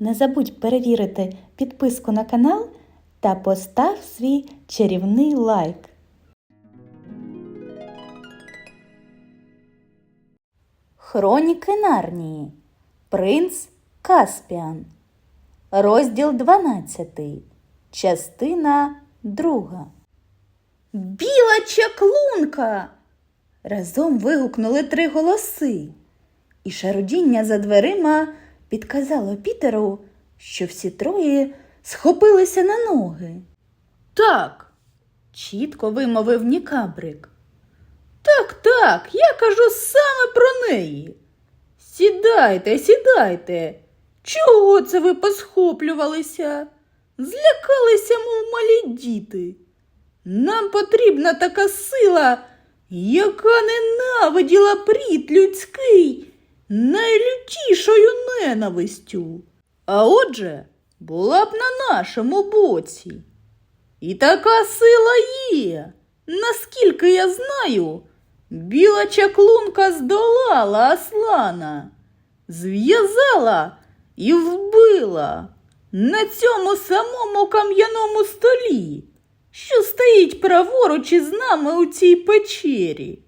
Не забудь перевірити підписку на канал та постав свій чарівний лайк. Хроніки Нарнії. Принц Каспіан. Розділ 12. Частина 2. Біла чаклунка. Разом вигукнули три голоси, і шарудіння за дверима підказало Пітеру, що всі троє схопилися на ноги. Так, чітко вимовив Нікабрик. Так, так, я кажу саме про неї. Сідайте, сідайте. Чого це ви посхоплювалися? Злякалися, мов малі діти. Нам потрібна така сила, яка ненавиділа прід людський найлютішою ненавистю. А отже, була б на нашому боці. І така сила є. Наскільки я знаю, біла чаклунка здолала Аслана, зв'язала і вбила на цьому самому кам'яному столі, що стоїть праворуч із нами у цій печері.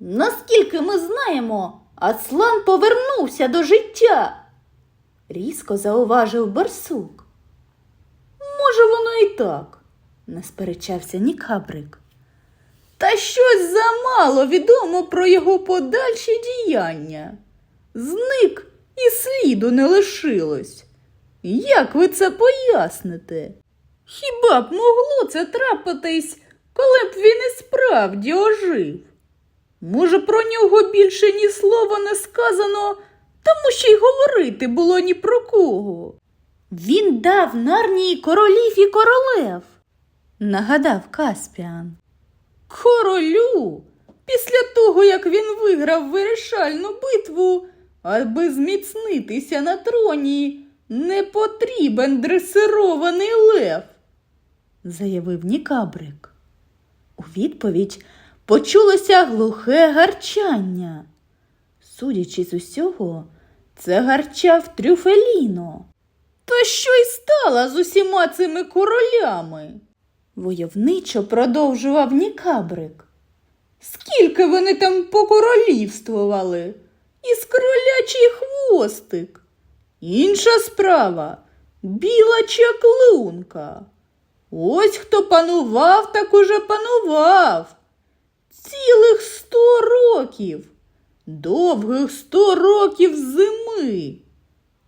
Наскільки ми знаємо, Аслан повернувся до життя, різко зауважив барсук. Може, воно і так, не сперечався Нікабрик. Та щось замало відомо про його подальші діяння. Зник і сліду не лишилось. Як ви це поясните? Хіба б могло це трапитись, коли б він і справді ожив? Може, про нього більше ні слова не сказано, тому що й говорити було ні про кого. Він дав нарнії королів і королев, нагадав Каспіан. Королю, після того, як він виграв вирішальну битву, аби зміцнитися на троні, не потрібен дресирований лев, заявив Нікабрик. У відповідь почулося глухе гарчання. Судячи з усього, це гарчав трюфеліно. Та що й стало з усіма цими королями? Войовничо продовжував Нікабрик. Скільки вони там покоролівствували? Із кролячий хвостик. Інша справа біла чаклунка. Ось хто панував, так уже панував. Цілих сто років, довгих сто років зими.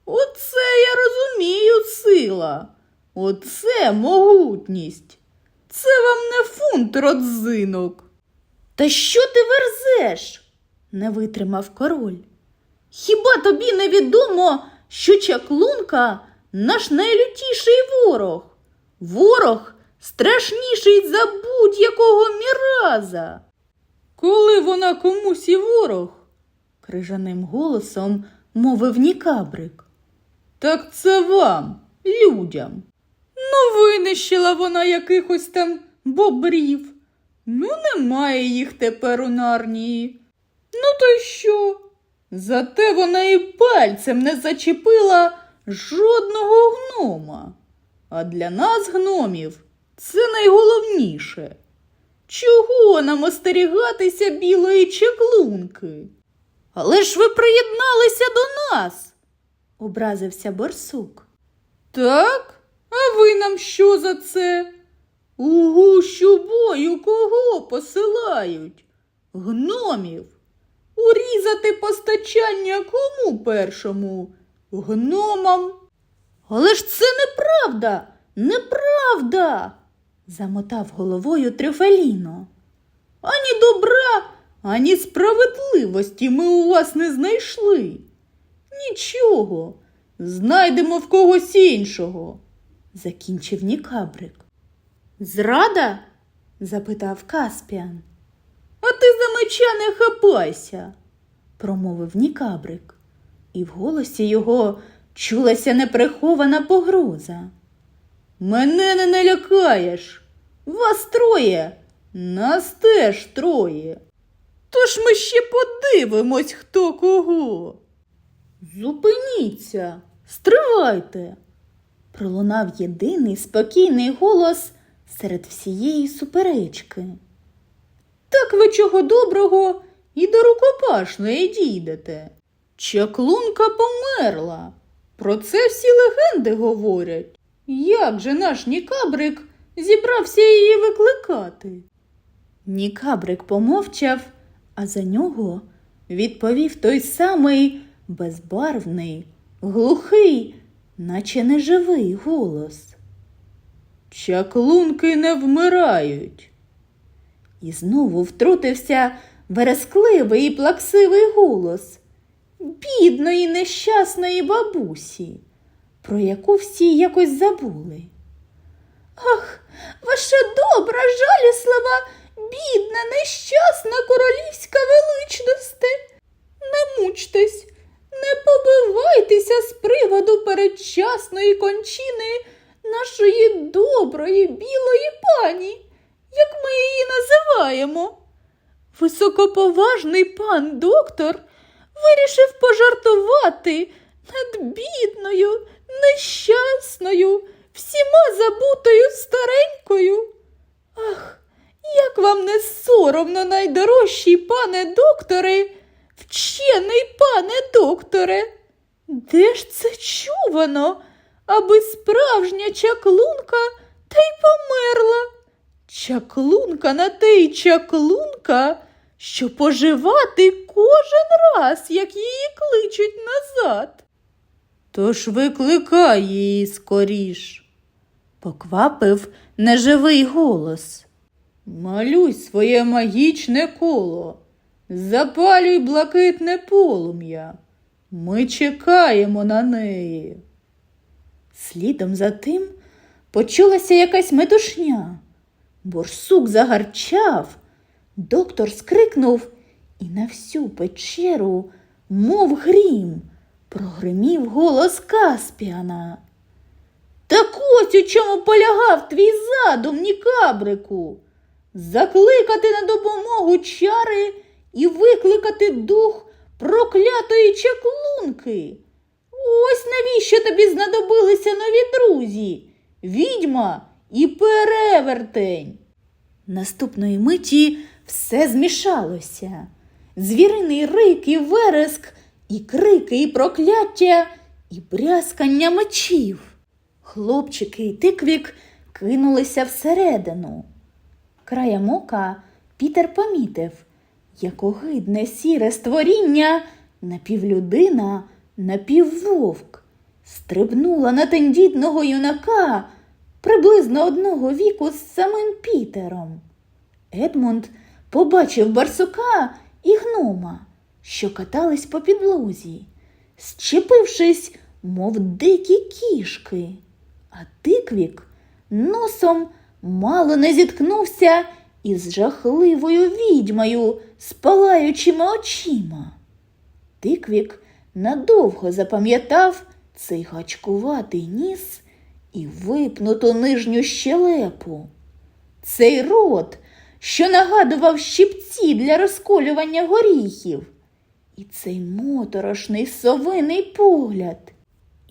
Оце я розумію сила, оце могутність. Це вам не фунт родзинок. Та що ти верзеш? не витримав король. Хіба тобі не відомо, що чаклунка наш найлютіший ворог? Ворог страшніший за будь-якого міраза. Коли вона комусь і ворог, крижаним голосом мовив Нікабрик. Так це вам, людям. Ну, винищила вона якихось там бобрів. Ну, немає їх тепер у нарнії. Ну, то й що? Зате вона і пальцем не зачепила жодного гнома. А для нас, гномів, це найголовніше. Чого нам остерігатися білої чаклунки? Але ж ви приєдналися до нас, образився борсук. Так? А ви нам що за це? У гущу бою кого посилають? Гномів. Урізати постачання кому першому? Гномам. Але ж це неправда, неправда, замотав головою Трюфеліно. Ані добра, ані справедливості ми у вас не знайшли. Нічого, знайдемо в когось іншого, закінчив Нікабрик. Зрада? запитав Каспіан. А ти за меча не хапайся, промовив Нікабрик, і в голосі його чулася неприхована погроза. Мене не налякаєш. Вас троє, нас теж троє. Тож ми ще подивимось, хто кого. Зупиніться, Стривайте. Пролунав єдиний спокійний голос серед всієї суперечки. Так ви чого доброго і до рукопашної дійдете. Чаклунка померла. Про це всі легенди говорять. Як же наш Нікабрик зібрався її викликати? Нікабрик помовчав, а за нього відповів той самий безбарвний, глухий, наче неживий голос. Чаклунки не вмирають. І знову втрутився верескливий і плаксивий голос бідної нещасної бабусі, про яку всі якось забули. Ах, ваша добра, жаліслива, бідна, нещасна королівська величносте. Не мучтесь, не побивайтеся з приводу передчасної кончини нашої доброї білої пані, як ми її називаємо. Високоповажний пан доктор вирішив пожартувати над бідною, нещасною, всіма забутою старенькою. Ах, як вам не соромно, найдорожчий пане докторе, вчений пане докторе. Де ж це чувано, аби справжня чаклунка та й померла? Чаклунка на те й чаклунка, що поживати кожен раз, як її кличуть назад. Тож викликай її скоріш, поквапив неживий голос. Малюй своє магічне коло, запалюй блакитне полум'я. Ми чекаємо на неї. Слідом за тим почулася якась метушня. Борсук загарчав, доктор скрикнув, і на всю печеру, мов грім, прогримів голос Каспіана. Так ось у чому полягав твій задум, Нікабрику. Закликати на допомогу чари і викликати дух проклятої чаклунки. Ось навіщо тобі знадобилися нові друзі, відьма і перевертень. Наступної миті все змішалося. Звіриний рик і вереск, і крики, і прокляття, і брязкання мечів. Хлопчики і тиквік кинулися всередину. Краєм ока Пітер помітив, як огидне сіре створіння, напівлюдина, напіввовк, стрибнула на тендітного юнака приблизно одного віку з самим Пітером. Едмунд побачив барсука і гнома, що катались по підлозі, щепившись, мов дикі кішки, а тиквік носом мало не зіткнувся із жахливою відьмою з палаючими очима. Тиквік надовго запам'ятав цей гачкуватий ніс і випнуту нижню щелепу. Цей рот, що нагадував щипці для розколювання горіхів, і цей моторошний совиний погляд,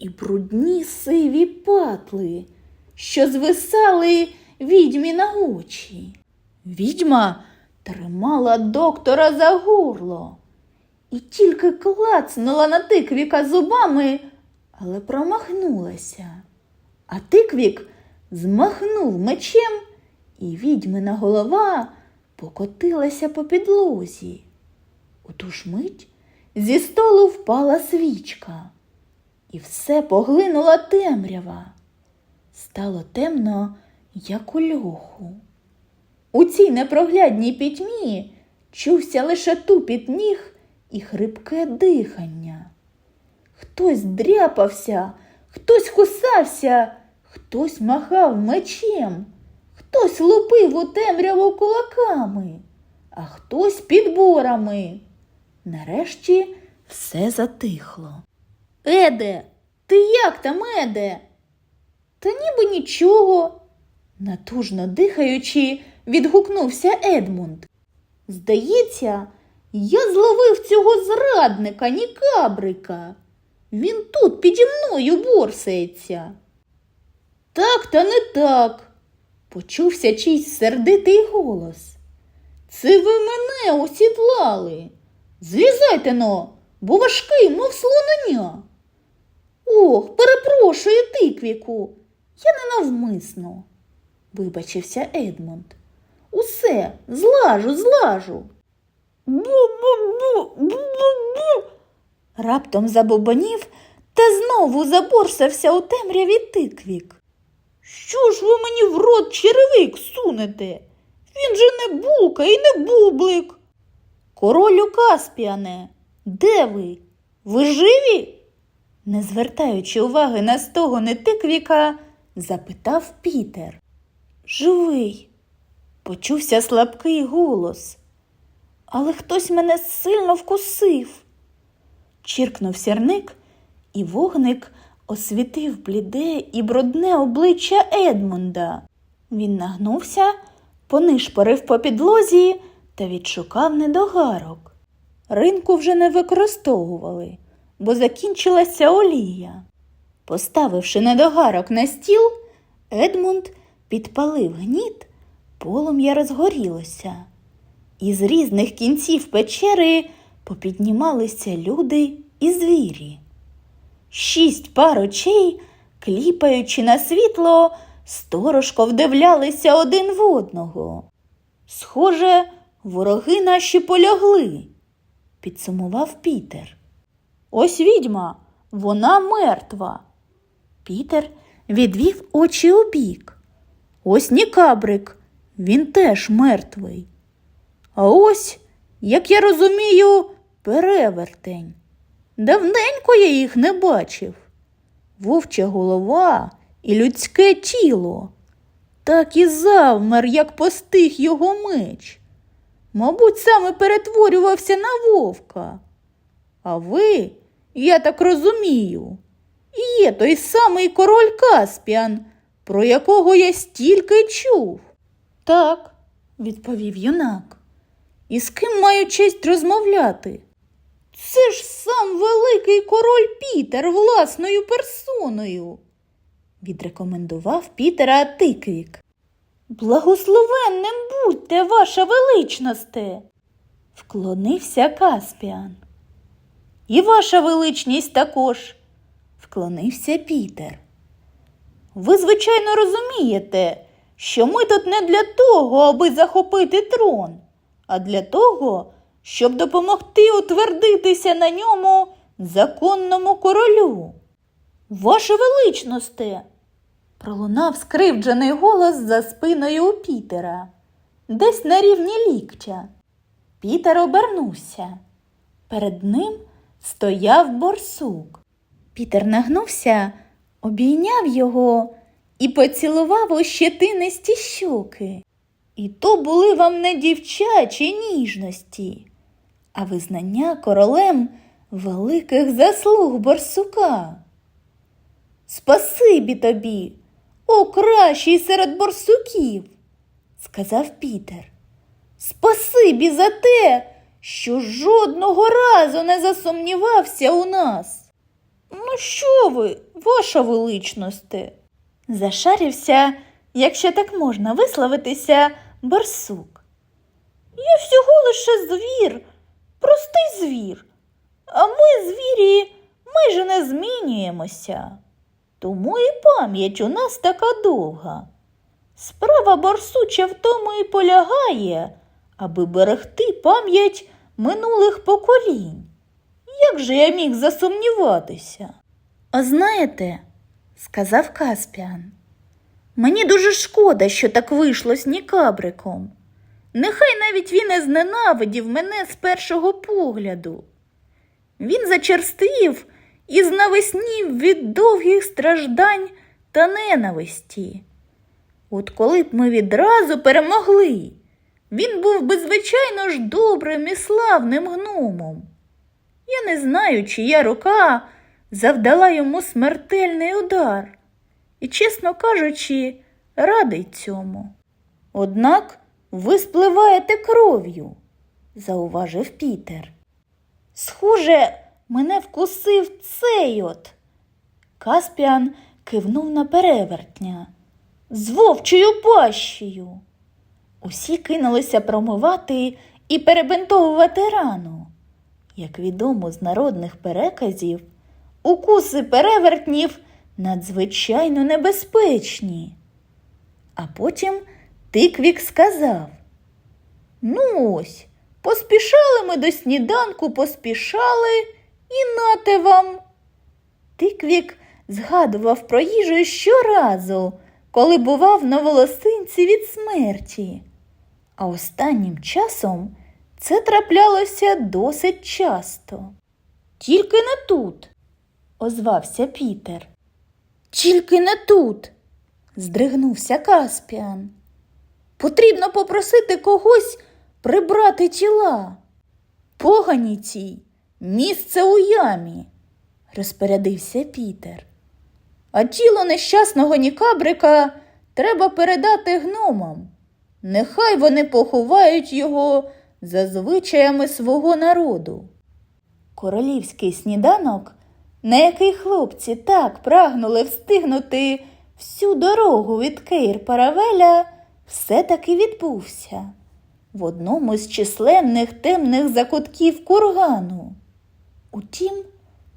і брудні сиві патли, що звисали відьмі на очі. Відьма тримала доктора за горло і тільки клацнула на тиквіка зубами, але промахнулася. А тиквік змахнув мечем, і відьмина голова покотилася по підлозі. У ту ж мить зі столу впала свічка, і все поглинула темрява. Стало темно, як у льоху. У цій непроглядній пітьмі чувся лише тупіт ніг і хрипке дихання. Хтось дряпався, хтось кусався, хтось махав мечем, хтось лупив у темряву кулаками, а хтось підборами. Нарешті все затихло. Еде, ти як там, Еде? Та ніби нічого, натужно дихаючи, відгукнувся Едмунд. Здається, я зловив цього зрадника Нікабрика. Він тут піді мною борсається. Так та не так, почувся чийсь сердитий голос. Це ви мене осідлали. Злізайте но, бо важкий, мов слонення. Ох, перепрошую, тиквіку, я ненавмисно, вибачився Едмунд. Усе, злажу, злажу. Бу-бу-бу-бу-бу-бу. Раптом забобонів та знову заборсався у темряві тиквік. Що ж ви мені в рот черевик сунете? Він же не булка і не бублик. Королю Каспіане, де ви? Ви живі? Не звертаючи уваги на стогони тиквіка, запитав Пітер. Живий, почувся слабкий голос. Але хтось мене сильно вкусив. Чіркнув сірник, і вогник освітив бліде і брудне обличчя Едмунда. Він нагнувся, понишпорив по підлозі та відшукав недогарок. Ринку вже не використовували, бо закінчилася олія. Поставивши недогарок на стіл, Едмунд підпалив гніт, полум'я розгорілося. Із різних кінців печери попіднімалися люди і звірі. Шість пар очей, кліпаючи на світло, сторожко вдивлялися один в одного. Схоже, вороги наші полягли, підсумував Пітер. Ось відьма, вона мертва. Пітер відвів очі у бік. Ось Нікабрик, він теж мертвий. А ось, як я розумію, перевертень. Давненько я їх не бачив. Вовча голова і людське тіло. Так і завмер, як постиг його меч. Мабуть, саме перетворювався на вовка. А ви, я так розумію, і є той самий король Каспіан, про якого я стільки чув. Так, відповів юнак. І з ким маю честь розмовляти? Це ж сам великий король Пітер власною персоною, відрекомендував Пітера Тиквік. Благословенним будьте, ваша величносте, вклонився Каспіан. І ваша величність також, вклонився Пітер. Ви, звичайно, розумієте, що ми тут не для того, аби захопити трон, а для того, щоб допомогти утвердитися на ньому законному королю. Ваше величносте, пролунав скривджений голос за спиною у Пітера, десь на рівні ліктя. Пітер обернувся. Перед ним стояв борсук. Пітер нагнувся, обійняв його і поцілував у щетинисті щоки. І то були вам не дівчачі ніжності, а визнання королем великих заслуг борсука. Спасибі тобі, о кращий серед борсуків, сказав Пітер. Спасибі за те, що жодного разу не засумнівався у нас. Ну, що ви, ваша величносте? Зашарився, якщо так можна висловитися, барсук. Я всього лише звір, простий звір. А ми, звірі, майже не змінюємося. Тому і пам'ять у нас така довга. Справа борсуча в тому і полягає, аби берегти пам'ять минулих поколінь. Як же я міг засумніватися? А знаєте, сказав Каспіан, мені дуже шкода, що так вийшло з Нікабриком. Нехай навіть він і зненавидів мене з першого погляду. Він зачерствів і знавеснів від довгих страждань та ненависті. От коли б ми відразу перемогли, він був би, звичайно ж, добрим і славним гномом. Я не знаю, чия рука завдала йому смертельний удар, і, чесно кажучи, радий цьому. Однак ви спливаєте кров'ю, зауважив Пітер. Схоже, мене вкусив цей от. Каспіан кивнув на перевертня з вовчою пащею. Усі кинулися промивати і перебинтовувати рану. Як відомо з народних переказів, укуси перевертнів надзвичайно небезпечні. А потім Тиквік сказав: Ну ось, поспішали ми до сніданку, поспішали і нате вам. Тиквік згадував про їжу щоразу, коли бував на волосинці від смерті. А останнім часом це траплялося досить часто. Тільки не тут, озвався Пітер. Тільки не тут, здригнувся Каспіан. Потрібно попросити когось прибрати тіла. Погані цій, місце у ямі, розпорядився Пітер. А тіло нещасного Нікабрика треба передати гномам. Нехай вони поховають його за звичаями свого народу. Королівський сніданок, на який хлопці так прагнули встигнути всю дорогу від Кейр Паравеля, все-таки відбувся в одному з численних темних закутків кургану. Утім,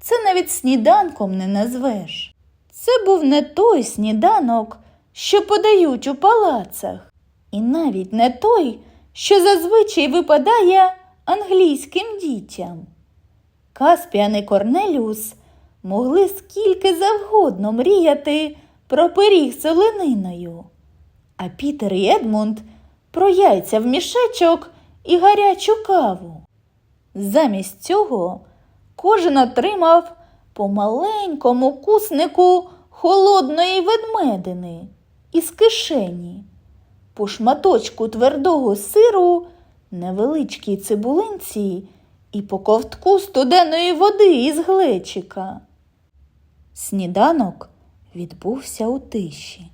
це навіть сніданком не назвеш. Це був не той сніданок, що подають у палацах, і навіть не той, що зазвичай випадає англійським дітям. Каспіан і Корнеліус могли скільки завгодно мріяти про пиріг з олениною, а Пітер і Едмунд про яйця в мішечок і гарячу каву. Замість цього кожен отримав по маленькому куснику холодної ведмедини із кишені, по шматочку твердого сиру, невеличкій цибулинці і по ковтку студеної води із глечика. Сніданок відбувся у тиші.